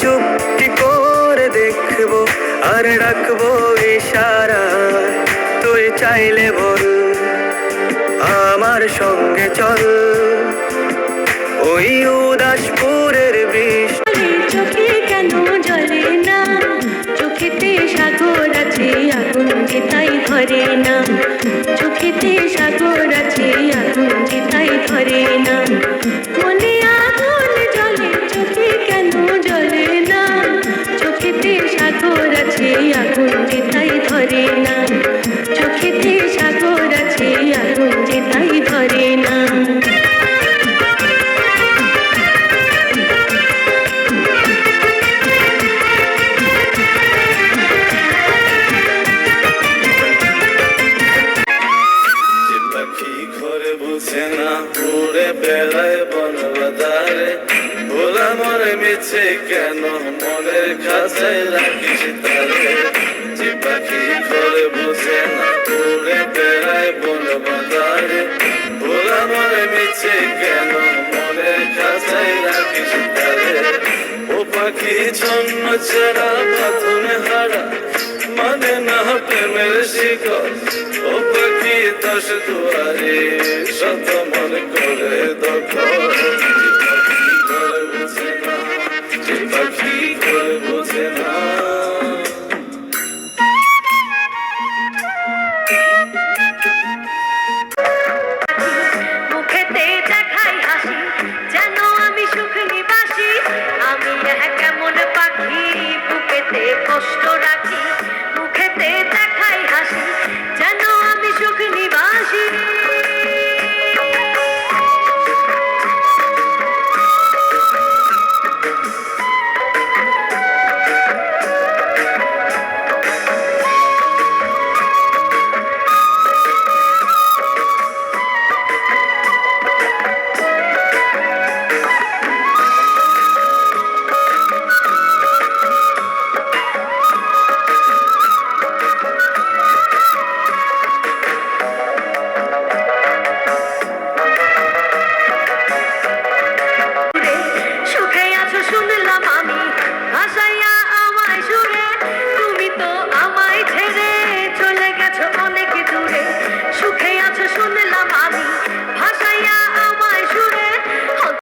চুপটি করে দেখব আর রাখব ইশারা। তুই চাইলে বল, আমার সঙ্গে চল। ওই উদাসপুরের বৃষ্টি। চোখে কেন জ্বলে না? চোখেতে সাগর আছে, আগুন যে তাই ধরে না। চোখেতে সাগর আছে, আগুন যে তাই ধরে না। সাগর আছে, আগুন যে তাই ধরে না। চোখেতে সাগর আছে, আগুন যে তাই ধরে না ঘরে বাজারে মরে মিছে কেন? মনের কাছে রাখিস তারে। যে পাখি ঘরে বসে না উড়ে বেড়ায় বন বাজারে। ভোলা মরে মিছে কেন? মনের কাছে রাখিস তারে। ও পাখি ছন্ন ছেড়া পাথনে হারা মানে না প্রেমের শিকল ও পাখি দশ দুয়ারে, শত মন করে Thank you.